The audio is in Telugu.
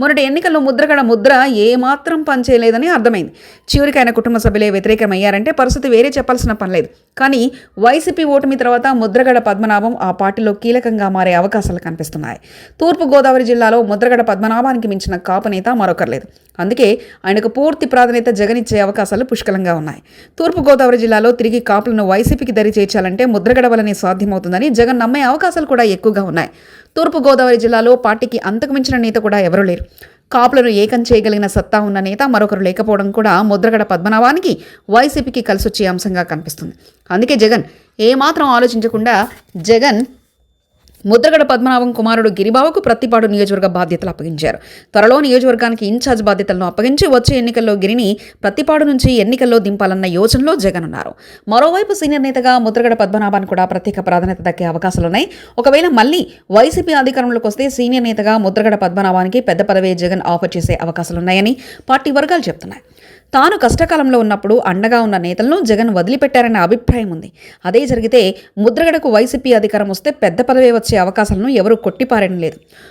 మొన్నటి ఎన్నికల్లో ముద్రగడ ముద్ర ఏమాత్రం పనిచేయలేదని అర్థమైంది. చివరికి ఆయన కుటుంబ సభ్యులే వ్యతిరేకమయ్యారంటే పరిస్థితి వేరే చెప్పాల్సిన పని లేదు. కానీ వైసీపీ ఓటమి తర్వాత ముద్రగడ పద్మనాభం ఆ పార్టీలో కీలకంగా మారే అవకాశాలు కనిపిస్తున్నాయి. తూర్పు గోదావరి జిల్లాలో ముద్రగడ పద్మనాభానికి మించిన కాపు నేత మరొకరు లేదు అందుకే ఆయనకు పూర్తి ప్రాధాన్యత జగన్ ఇచ్చే అవకాశాలు పుష్కలంగా ఉన్నాయి. తూర్పు గోదావరి జిల్లాలో తిరిగి కాపులను వైసీపీకి దరి చేర్చాలంటే ముద్రగడ వల్లనే సాధ్యమవుతుందని జగన్ నమ్మే అవకాశాలు కూడా ఎక్కువగా ఉన్నాయి. తూర్పు గోదావరి జిల్లాలో పార్టీకి అంతకు మించిన నేత కూడా ఎవరూ లేరు. కాపులను ఏకం చేయగలిగిన సత్తా ఉన్న నేత మరొకరు లేకపోవడం కూడా ముద్రగడ పద్మనాభానికి వైసీపీకి కలిసొచ్చే అంశంగా కనిపిస్తుంది. అందుకే జగన్ ఏమాత్రం ఆలోచించకుండా జగన్ ముద్రగడ పద్మనాభం కుమారుడు గిరిబాబుకు ప్రతిపాడు నియోజకవర్గ బాధ్యతలు అప్పగించారు. త్వరలో నియోజకవర్గానికి ఇన్ఛార్జ్ బాధ్యతలను అప్పగించి వచ్చే ఎన్నికల్లో గిరిని ప్రతిపాడు నుంచి ఎన్నికల్లో దింపాలన్న యోచనలో జగన్ ఉన్నారు మరోవైపు సీనియర్ నేతగా ముద్రగడ పద్మనాభానికి కూడా ప్రత్యేక ప్రాధాన్యత దక్కే అవకాశాలున్నాయి. ఒకవేళ మళ్ళీ వైసీపీ అధికారంలోకి వస్తే సీనియర్ నేతగా ముద్రగడ పద్మనాభానికి పెద్ద పదవే జగన్ ఆఫర్ చేసే అవకాశాలున్నాయని పార్టీ వర్గాలు చెప్తున్నాయి తాను కష్టకాలంలో ఉన్నప్పుడు అండగా ఉన్న నేతలను జగన్ వదిలిపెట్టారనే అభిప్రాయం ఉంది. అదే జరిగితే ముద్రగడకు వైసీపీ అధికారం వస్తే పెద్ద పదవి వచ్చే అవకాశాలను ఎవరూ కొట్టిపారడం లేదు.